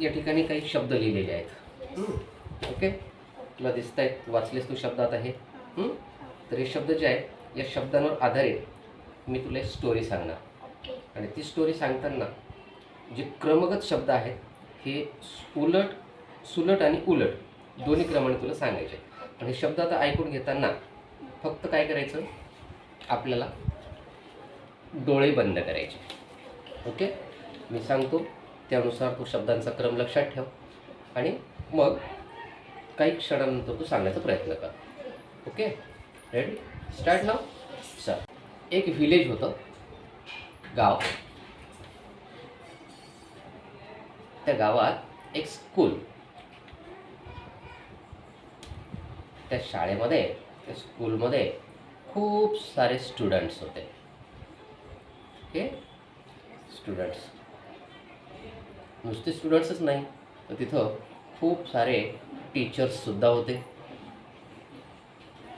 या ठिकाणी काही शब्द लिहिलेले आहेत? ओके? तुला दिसत आहेत वाचलेस तू शब्द आता हे. हं? तर हे शब्द जे आहेत या शब्दांवर आधारित मी तुला एक स्टोरी सांगणार. आणि ती स्टोरी सांगताना जे क्रमगत शब्द आहेत हे उलट सुलट आणि उलट दोन्ही क्रमाने तुला सांगायचे आणि हे शब्द आता ऐकून घेताना फक्त काय करायचं? आपल्याला डोळे बंद करायचे. ओके? मी सांगतो त्यानुसार तू शब्दांचा क्रम लक्षात ठेव आणि मग काही क्षणानंतर तू सांगायचा प्रयत्न कर. Okay ready start now sir एक व्हिलेज होतं. गाव. त्या गावात एक स्कूल त्या शाळेमध्ये त्या स्कूलमध्ये खूप सारे स्टुडंट्स होते. ओके स्टुडंट्स नुसते स्टुडंट्सच नाही तर तिथं खूप सारे टीचर्ससुद्धा होते.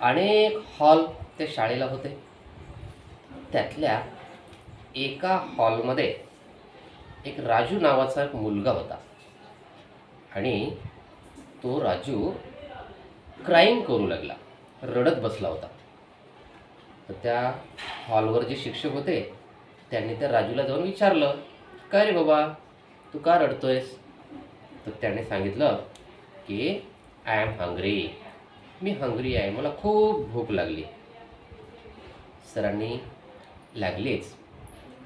अनेक हॉल त्या शाळेला होते. त्यातल्या एका हॉलमध्ये एक राजू नावाचा एक मुलगा होता. आणि तो राजू क्राईम करू लागला रडत बसला होता. तर त्या हॉलवर जे शिक्षक होते त्यांनी त्या राजूला जाऊन विचारलं काय रे बाबा तू का रडतोयस? तर त्याने सांगितलं की आय एम हंग्री मी हंग्री आहे. मला खूप भूक लागली. सरांनी लागलीच.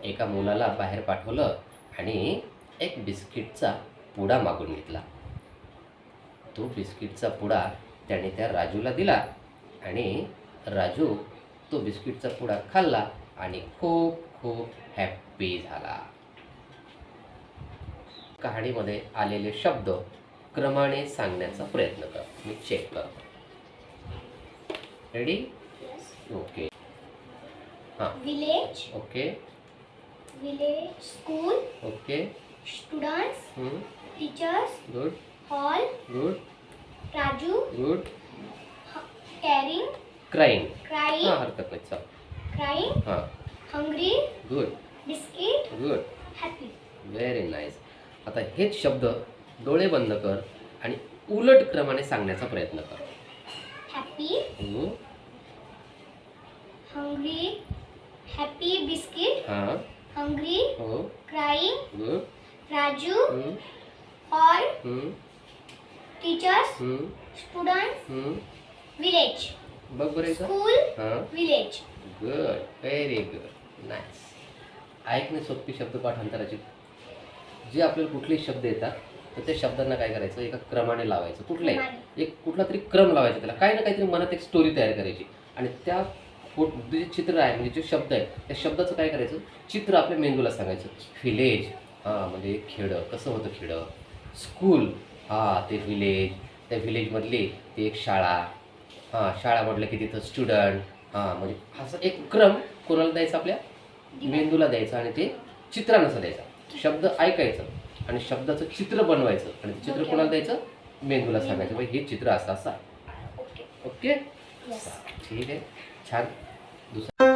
एका मुलाला बाहेर पाठवलं आणि एक बिस्किटचा पुडा मागून घेतला. तो बिस्किटचा पुडा त्याने त्या राजूला दिला आणि राजू तो बिस्किटचा पुडा खाल्ला आणि खूप खूप हॅप्पी झाला. कहाणीमध्ये आलेले शब्द क्रमाने सांगण्याचा प्रयत्न कर. मी चेक करतो. रेडी ओके हां. Village okay village school okay students teachers good hall good Raju good caring crime crying हां हरकत नाही. चल. क्राईंग हां. Hungry good biscuit good happy very nice आता हेच शब्द डोळे बंद कर आणि उलट क्रमाने सांगण्याचा प्रयत्न कर. हॅपी. हंग्री हॅपी बिस्किट हां. हंग्री हो. Crying Raju. Teachers. Students. Village बघ बरं इथं स्कूल हां. Village good very good nice ऐकणे सोपी शब्द पाठांतराची जे आपल्याला कुठलेही शब्द येतात तर त्या शब्दांना काय करायचं? एका क्रमाने लावायचं. कुठले क्रमाने. एक कुठला तरी क्रम लावायचा त्याला. काही ना काहीतरी मनात एक स्टोरी तयार करायची. आणि त्या फोट जे चित्र आहे म्हणजे जे शब्द आहे त्या शब्दाचं काय करायचं? चित्र आपल्या मेंदूला सांगायचं. व्हिलेज हां म्हणजे खेडं. कसं होतं खेडं? स्कूल हां ते व्हिलेज त्या व्हिलेजमधली ती एक शाळा. हां शाळा म्हटलं की तिथं स्टुडंट हां म्हणजे असं एक क्रम कोणाला द्यायचा? आपल्या मेंदूला द्यायचा आणि ते चित्रानं द्यायचा. शब्द ऐकायचं आणि शब्दाचं चित्र बनवायचं आणि ते चित्र कोणाला द्यायचं? मेंदूला सांगायचं. हे चित्र असं असं ओके ठीक आहे. छान. दुसरं